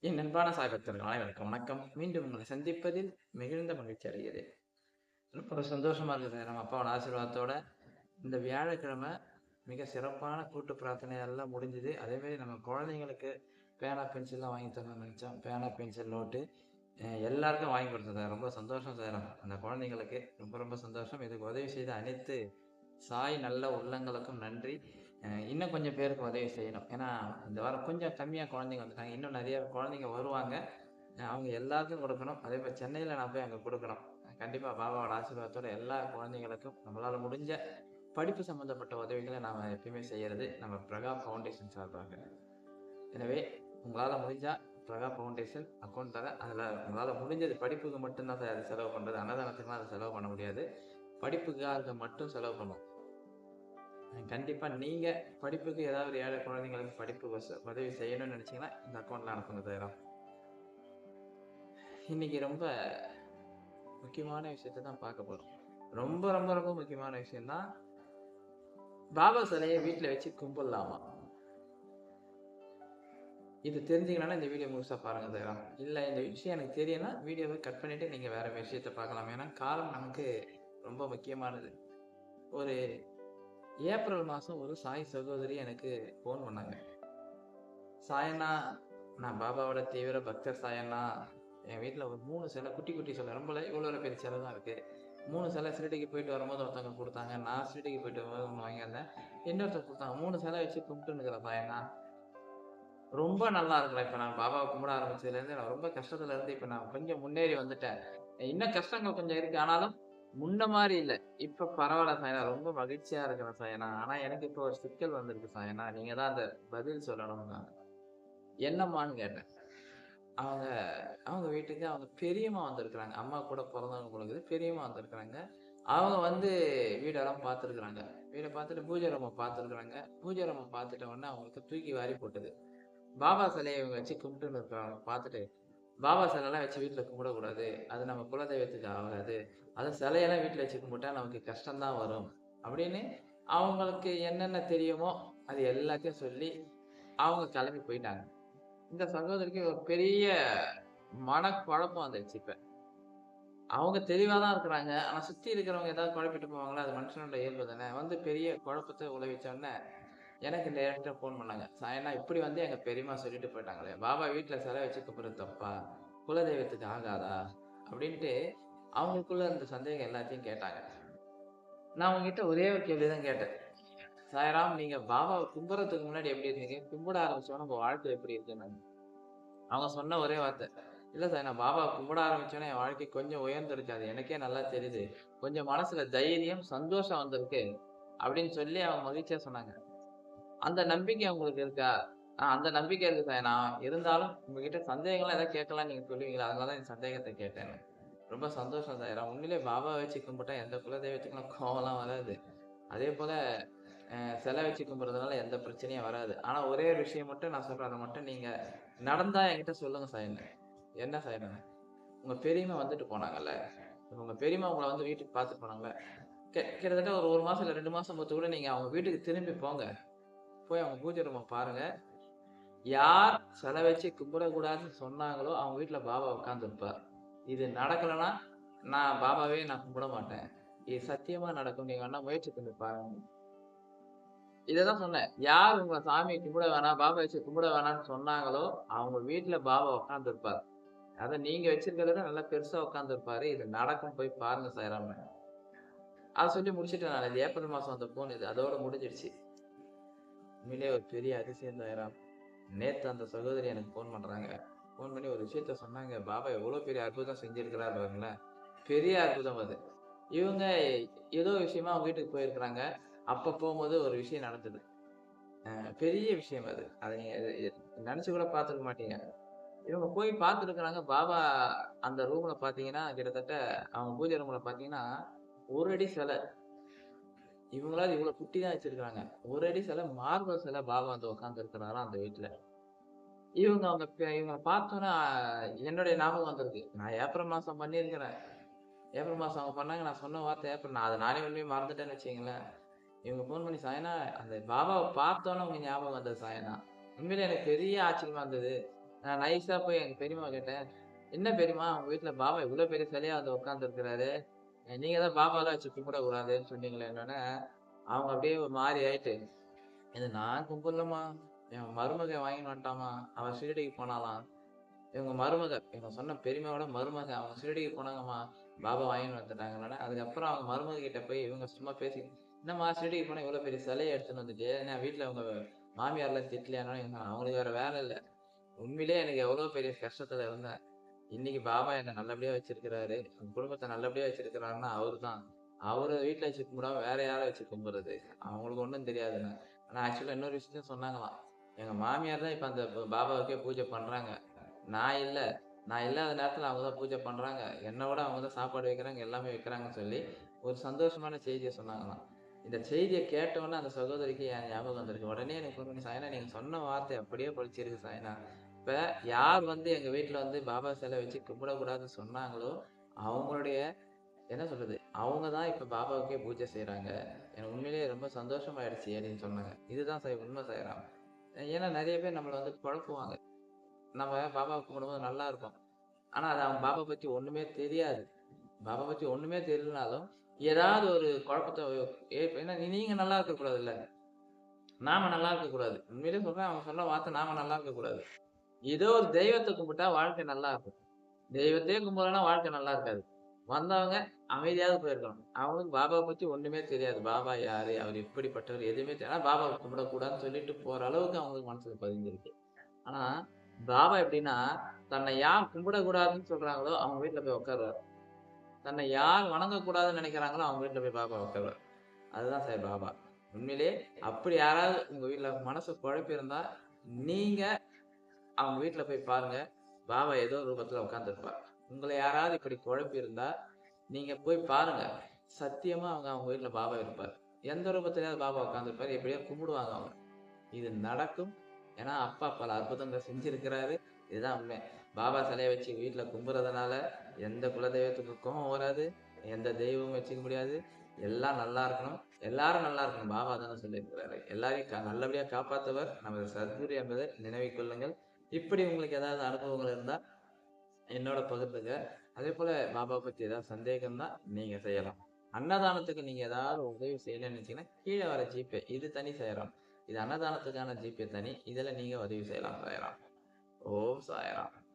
என் அன்பான சாய் பக்தர்கள் அனைவருக்கும் வணக்கம். மீண்டும் உங்களை சந்திப்பதில் மிகுந்த மகிழ்ச்சி அடைகிறேன். ரொம்ப சந்தோஷமா இருக்குது. நம்ம அப்பாவோட ஆசீர்வாதத்தோட இந்த வியாழக்கிழமை மிக சிறப்பான கூட்டு பிரார்த்தனை எல்லாம் முடிஞ்சுது. அதேமாரி நம்ம குழந்தைங்களுக்கு பேனா பென்சில்லாம் வாங்கி தரணும்னு நினச்சோம். பேனா பென்சில் நோட்டு எல்லாருக்கும் வாங்கி கொடுத்தது. ரொம்ப சந்தோஷம் சார். அந்த குழந்தைங்களுக்கு ரொம்ப ரொம்ப சந்தோஷம். இதுக்கு உதவி செய்த அனைத்து சாய் நல்ல உள்ளங்களுக்கும் நன்றி. இன்னும் கொஞ்சம் பேருக்கு உதவி செய்யணும். ஏன்னா இந்த வாரம் கொஞ்சம் கம்மியாக குழந்தைங்க வந்துட்டாங்க. இன்னும் நிறைய குழந்தைங்க வருவாங்க. அவங்க எல்லாருக்கும் கொடுக்கணும். அதே மாதிரி சென்னையில் நான் போய் அங்கே கொடுக்கணும். கண்டிப்பாக பாபாவோட ஆசீர்வாதத்தோட எல்லா குழந்தைங்களுக்கும் நம்மளால் முடிஞ்ச படிப்பு சம்மந்தப்பட்ட உதவிகளை நாம் எப்பயுமே செய்கிறது நம்ம பிரகா ஃபவுண்டேஷன் சார்பாக. எனவே உங்களால் முடிஞ்சால் பிரகா ஃபவுண்டேஷன் அக்கௌண்ட் தர அதில் உங்களால் முடிஞ்சது படிப்புக்கு மட்டும்தான் சார் அது செலவு பண்ணுறது அன்னதானத்துக்குலாம் அதை செலவு பண்ண முடியாது. படிப்புக்காக மட்டும் செலவு பண்ணும் கண்டிப்பாக நீங்கள் படிப்புக்கு ஏதாவது ஒரு ஏழை குழந்தைங்களுக்கு படிப்பு வச- உதவி செய்யணும்னு நினச்சிங்கன்னா இந்த அக்கௌண்ட்டில் அனுப்புங்க தயாரம் இன்றைக்கி ரொம்ப முக்கியமான விஷயத்தை தான் பார்க்க போகிறோம் ரொம்ப ரொம்ப ரொம்ப முக்கியமான விஷயம்தான் பாபா சிலையை வீட்டில் வச்சு கும்பிடலாமா? இது தெரிஞ்சுக்கணும்னா இந்த வீடியோ முழுசாக பாருங்கள் தயாரம் இல்லை இந்த விஷயம் எனக்கு தெரியும்னா வீடியோவை கட் பண்ணிவிட்டு நீங்கள் வேறு விஷயத்தை பார்க்கலாம். ஏன்னா காலம் நமக்கு ரொம்ப முக்கியமானது. ஒரு ஏப்ரல் மாதம் ஒரு சாய் சகோதரி எனக்கு ஃபோன் பண்ணாங்க. சாயண்ணா நான் பாபாவோட தீவிர பக்தர் சாயண்ணா என் வீட்டில் ஒரு மூணு சிலை குட்டி குட்டி சிலை ரொம்ப இல்லை, இவ்வளோ பெரிய சிலை தான் இருக்குது மூணு சிலை சிறுடிக்கு போயிட்டு வரும்போது ஒருத்தவங்க கொடுத்தாங்க. நான் சிறுடிக்கு போயிட்டு வரும்போது ஒன்று வாங்கியிருந்தேன். இன்னொருத்தர் கொடுத்தாங்க. மூணு சிலை வச்சு கும்பிட்டுன்னு சாயண்ணா ரொம்ப நல்லா இருக்கிறேன் இப்போ நான் பாபாவை கும்பிட ஆரம்பிச்சதுலேருந்து நான் ரொம்ப கஷ்டத்துலேருந்து இப்போ நான் கொஞ்சம் முன்னேறி வந்துட்டேன். இன்னும் கஷ்டங்கள் கொஞ்சம் இருக்கு. ஆனாலும் முன்ன மாதிரி இல்லை. இப்போ பரவாயில்ல சாயனா. ரொம்ப மகிழ்ச்சியா இருக்கிறேன் சாயனா. ஆனா எனக்கு இப்போ ஒரு சிக்கல் வந்திருக்கு சாயனா. நீங்க தான் அந்த பதில் சொல்லணும் என்னம்மான்னு கேட்டேன். அவங்க அவங்க வீட்டுக்கு அவங்க பெரியம்மா வந்திருக்கிறாங்க. அம்மா கூட பிறந்தவங்க கொடுக்குது பெரியம்மா வந்திருக்கிறாங்க. அவங்க வந்து வீடெல்லாம் பார்த்துருக்குறாங்க. வீடை பார்த்துட்டு பூஜை ரூமை பார்த்துருக்குறாங்க. பூஜை ரூமை பார்த்துட்ட உடனே அவங்களுக்கு தூக்கி வாரி போட்டது. பாபா சிலையை இவங்க வச்சு கும்பிட்டுன்னு இருக்கிறாங்க. பார்த்துட்டு பாபா சிலைலாம் வச்சு வீட்டில் கும்பிடக்கூடாது. அது நம்ம குலதெய்வத்துக்கு ஆகாது. அது சிலையெல்லாம் வீட்டில் வச்சு கும்பிட்டா நமக்கு கஷ்டம்தான் வரும். அப்படின்னு அவங்களுக்கு என்னென்ன தெரியுமோ அது எல்லாத்தையும் சொல்லி அவங்க கிளம்பி போயிட்டாங்க. இந்த சகோதரிக்கு ஒரு பெரிய மனக்குழப்பம் வந்துடுச்சு இப்போ. அவங்க தெளிவாக தான் இருக்கிறாங்க. ஆனால் சுற்றி இருக்கிறவங்க ஏதாவது குழப்பிட்டு போவாங்களா? அது மனுஷனோட இயல்பு தானே. வந்து பெரிய குழப்பத்தை உழவிச்சோடனே எனக்கு டேரக்டர் ஃபோன் பண்ணாங்க. சாயனா இப்படி வந்து எங்கள் பெரியம்மா சொல்லிட்டு போயிட்டாங்களே பாபா வீட்டில் சிலை வச்சு தப்பா? குலதெய்வத்துக்கு ஆகாதா? அப்படின்ட்டு அவங்களுக்குள்ள இந்த சந்தேகம் எல்லாத்தையும் கேட்டாங்க. நான் உங்ககிட்ட ஒரே ஒரு கேள்வி தான் கேட்டேன். சாயராம் நீங்க பாபாவை கும்புறதுக்கு முன்னாடி எப்படி இருந்தீங்க கும்பிட ஆரம்பிச்சோன்னா உங்க வாழ்க்கை எப்படி இருக்குன்னு அவங்க சொன்ன ஒரே வார்த்தை இல்லை சார் நான் பாபா கும்பிட ஆரம்பிச்சோன்னே என் வாழ்க்கை கொஞ்சம் உயர்ந்துருச்சு அது எனக்கே நல்லா தெரியுது. கொஞ்சம் மனசுல தைரியம் சந்தோஷம் வந்திருக்கு. அப்படின்னு சொல்லி அவங்க மகிழ்ச்சியா சொன்னாங்க. அந்த நம்பிக்கை உங்களுக்கு இருக்கா? ஆஹ் அந்த நம்பிக்கை இருக்கு சார் நான் இருந்தாலும் உங்ககிட்ட சந்தேகம்லாம் ஏதாவது கேட்கலாம் நீங்க சொல்லுவீங்களா அதனால தான் என் சந்தேகத்தை கேட்டேன். ரொம்ப சந்தோஷம் சார். உண்மையிலே பாபா வச்சு கும்பிட்டா எந்த குலதெய்வத்துக்கும் கோவம்லாம் வராது. அதே போல சிலை வச்சு கும்பிட்றதுனால எந்த பிரச்சனையும் வராது. ஆனால் ஒரே ஒரு விஷயம் மட்டும் நான் சொல்றேன். அதை மட்டும் நீங்க நடந்தா என்கிட்ட சொல்லுங்க சார் என்ன. சார் உங்க பெரியம்மா வந்துட்டு போனாங்கல்ல. உங்கள் உங்க பெரியம்மா உங்களை வந்து வீட்டுக்கு பார்த்துட்டு போனாங்கல்ல கிட்டத்தட்ட ஒரு ஒரு மாசம் இல்லை ரெண்டு மாசம் பொறுத்து கூட நீங்க அவங்க வீட்டுக்கு திரும்பி போங்க. போய் அவங்க பூஜை ரூமை பாருங்க. யார் சிலை வச்சு கும்பிடக்கூடாதுன்னு சொன்னாங்களோ அவங்க வீட்டில் பாபா உட்காந்துருப்பார் இது நடக்கலைன்னா நான் பாபாவே நான் கும்பிட மாட்டேன். இது சத்தியமா நடக்கும். நீங்க வேணா முயற்சி பண்ணி பாருங்க. இதைதான் சொன்னேன். யார் உங்க சாமியை கும்பிட வேணாம் பாபா வச்சு கும்பிட வேணாம்னு சொன்னாங்களோ அவங்க வீட்டுல பாபா உட்காந்துருப்பார் அதை நீங்க வச்சிருக்கிறத விட நல்லா பெருசா உட்காந்துருப்பாரு இது நடக்கும். போய் பாருங்க சாயராம. அதை சொல்லி முடிச்சுட்டேன் நான். இது ஏப்ரல் மாசம் வந்த போன் இது. அதோட முடிஞ்சிடுச்சு. உண்மையிலே ஒரு பெரிய அதிசயம் தான் நேற்று அந்த சகோதரி எனக்கு ஃபோன் பண்ணுறாங்க ஃபோன் பண்ணி ஒரு விஷயத்த சொன்னாங்க. பாபா எவ்வளோ பெரிய அற்புதம் செஞ்சுருக்கிறார் பாருங்களேன். பெரிய அற்புதம் அது. இவங்க ஏதோ விஷயமா அவங்க வீட்டுக்கு போயிருக்கிறாங்க. அப்போ போகும்போது ஒரு விஷயம் நடந்தது. பெரிய விஷயம் அது. அதை நினச்சி கூட பார்த்துக்க மாட்டீங்க. இவங்க போய் பார்த்துருக்குறாங்க. பாபா அந்த ரூமில் பார்த்தீங்கன்னா கிட்டத்தட்ட அவங்க பூஜை ரூமில் பார்த்தீங்கன்னா ஒரு அடி சிலை. இவங்களாவது இவ்வளோ குட்டி தான் வச்சிருக்காங்க. ஒரு அடி சிலை மார்பல் சிலை பாபா வந்து உட்காந்து இருக்கிறாரா அந்த வீட்டில். இவங்க அவங்க இவங்க பார்த்தோன்னா என்னுடைய ஞாபகம் வந்திருக்கு. நான் ஏப்ரல் மாதம் பண்ணியிருக்கிறேன். ஏப்ரல் மாதம் அவங்க பண்ணாங்க நான் சொன்ன வார்த்தை ஏப்ரல் நான் அதை நானே உண்மையை மறந்துட்டேன்னு வச்சிங்களேன் இவங்க ஃபோன் பண்ணி சாயனா அந்த பாபாவை பார்த்தோன்னே உங்க ஞாபகம் வந்தது சாயனா. உண்மையிலே எனக்கு பெரிய ஆச்சரியமா இருந்தது. நான் நைஸா போய் எங்க பெரியம்மா கேட்டேன் என்ன பெரியம்மா உங்க வீட்டுல பாபா இவ்வளவு பெரிய சிலையா வந்து உட்காந்துருக்கிறாரு நீங்கள் நீங்க தான் பாபாலாம் வச்சு கும்பிடக்கூடாதுன்னு சொன்னீங்களே என்னன்னா அவங்க அப்படியே ஒரு மாறி ஆயிட்டு இது நான் கும்பிடலமா என் மருமக வாங்கின்னு வந்துட்டாமா அவன் ஷீரடிக்கு போனாலாம் இவங்க மருமக இவங்க சொன்ன பெருமையோட மருமக அவங்க ஷீரடிக்கு போனாங்கம்மா பாபா வாங்கின்னு வந்துட்டாங்கன்னா அதுக்கப்புறம் அவங்க மருமக கிட்ட போய் இவங்க சும்மா பேசி என்னம்மா ஷீரடிக்கு போனா இவ்வளவு பெரிய சிலையை எடுத்துன்னு வந்துட்டு நான் வீட்டுல அவங்க மாமியார்லாம் திட்டலையானோ அவங்களுக்கு வேற வேலை இல்லை. உண்மையிலே எனக்கு எவ்வளவு பெரிய கஷ்டத்துல இருந்தேன். இன்னைக்கு பாபா என்னை நல்லபடியா வச்சிருக்கிறாரு. என் குடும்பத்தை நல்லபடியா வச்சிருக்கிறாருன்னா அவரு தான் அவரை வீட்டுல வச்சு கும்பிடாம வேற யாரை வச்சு கும்பிடுறது அவங்களுக்கு ஒன்றும் தெரியாதுன்னு. ஆனா ஆக்சுவலா இன்னொரு விஷயத்தையும் சொன்னாங்களாம். எங்க மாமியார் தான் இப்ப அந்த பாபாவுக்கே பூஜை பண்றாங்க. நான் இல்ல. நான் இல்லாத நேரத்துல அவங்க தான் பூஜை பண்றாங்க. என்னை விட அவங்க தான் சாப்பாடு வைக்கிறாங்க எல்லாமே வைக்கிறாங்கன்னு சொல்லி ஒரு சந்தோஷமான செய்தியை சொன்னாங்களாம். இந்த செய்தியை கேட்டவொடனே அந்த சகோதரிக்கு என் ஞாபகம் வந்திருக்கு. உடனே எனக்கு phone பண்ணி சாயனா நீங்க சொன்ன வார்த்தை அப்படியே பழிச்சிருக்கு சாயனா. இப்போ யார் வந்து எங்கள் வீட்டில் வந்து பாபா சிலை வச்சு கும்பிடக்கூடாதுன்னு சொன்னாங்களோ அவங்களுடைய என்ன சொல்றது அவங்க தான் இப்போ பாபாவுக்கே பூஜை செய்கிறாங்க எனக்கு உண்மையிலேயே ரொம்ப சந்தோஷமாயிடுச்சு அப்படின்னு சொன்னாங்க. இதுதான் சார் உண்மை செய்கிறாங்க ஏன்னா நிறைய பேர் நம்மளை வந்து குழப்புவாங்க. நம்ம பாபா கும்பிடும்போது நல்லா இருக்கும். ஆனால் அது அவங்க பாபா பற்றி ஒன்றுமே தெரியாது. பாபா பற்றி ஒன்றுமே தெரியலனாலும் ஏதாவது ஒரு குழப்பத்தை ஏன்னா நீங்கள் நல்லா இருக்கக்கூடாதுல்ல. நாம நல்லா இருக்கக்கூடாது. உண்மையிலேயே உண்மையிலே அவங்க சொன்ன வார்த்தை நாம நல்லா இருக்கக்கூடாது. ஏதோ ஒரு தெய்வத்தை கும்பிட்டா வாழ்க்கை நல்லா இருக்கும். தெய்வத்தையே கும்பிடலன்னா வாழ்க்கை நல்லா இருக்காது. வந்தவங்க அமைதியாவது போயிருக்கணும். அவங்களுக்கு பாபாவை பத்தி ஒண்ணுமே தெரியாது. பாபா யாரு? அவர் எப்படிப்பட்டவர்? எதுவுமே தெரியாது பாபாவை கும்பிடக்கூடாதுன்னு சொல்லிட்டு போற அளவுக்கு அவங்களுக்கு மனசுக்கு பதிஞ்சிருக்கு. ஆனா பாபா எப்படின்னா தன்னை யார் கும்பிடக்கூடாதுன்னு சொல்றாங்களோ அவங்க வீட்டுல போய் உட்கார்றாரு தன்னை யார் வணங்கக்கூடாதுன்னு நினைக்கிறாங்களோ அவங்க வீட்டுல போய் பாபா உட்கார்றாரு அதுதான் சார் பாபா. உண்மையிலே அப்படி யாராவது உங்க வீட்டுல மனசு குழப்பி இருந்தா நீங்க அவங்க வீட்டில் போய் பாருங்க. பாபா ஏதோ ரூபத்தில் உட்காந்துருப்பார் உங்களை யாராவது இப்படி குழப்பி இருந்தா நீங்க போய் பாருங்க. சத்தியமா அவங்க அவங்க வீட்டில் பாபா இருப்பார். எந்த ரூபத்திலேயாவது பாபா உட்காந்துருப்பாரு எப்படியோ கும்பிடுவாங்க அவங்க. இது நடக்கும். ஏன்னா அப்பா பல அற்புதங்கள் செஞ்சிருக்கிறாரு. இதுதான் உண்மை. பாபா சிலையை வச்சு வீட்டில் கும்புறதுனால எந்த குலதெய்வத்துக்கு கோபம் வராது. எந்த தெய்வமும் வச்சுக்க முடியாது. எல்லாம் நல்லா இருக்கணும். எல்லாரும் நல்லா இருக்கணும். பாபா தானே சொல்லியிருக்கிறாரு. எல்லாரையும் நல்லபடியாக காப்பாற்றவர் நமது சத்குரு என்பதை நினைவு கொள்ளுங்கள். இப்படி உங்களுக்கு ஏதாவது அனுபவங்கள் இருந்தால் என்னோட பகிர்ந்துங்க அதே போல பாபா பத்தி ஏதாவது சந்தேகம் தான் நீங்க செய்யலாம். அன்னதானத்துக்கு நீங்க ஏதாவது உதவி செய்யலன்னு நினைச்சீங்கன்னா கீழே வர ஜிபே இது தனி செய்யலாம் இது அன்னதானத்துக்கான ஜிபே தனி. இதுல நீங்க உதவி செய்யலாம் சாயராம். ஓம் சாயராம்.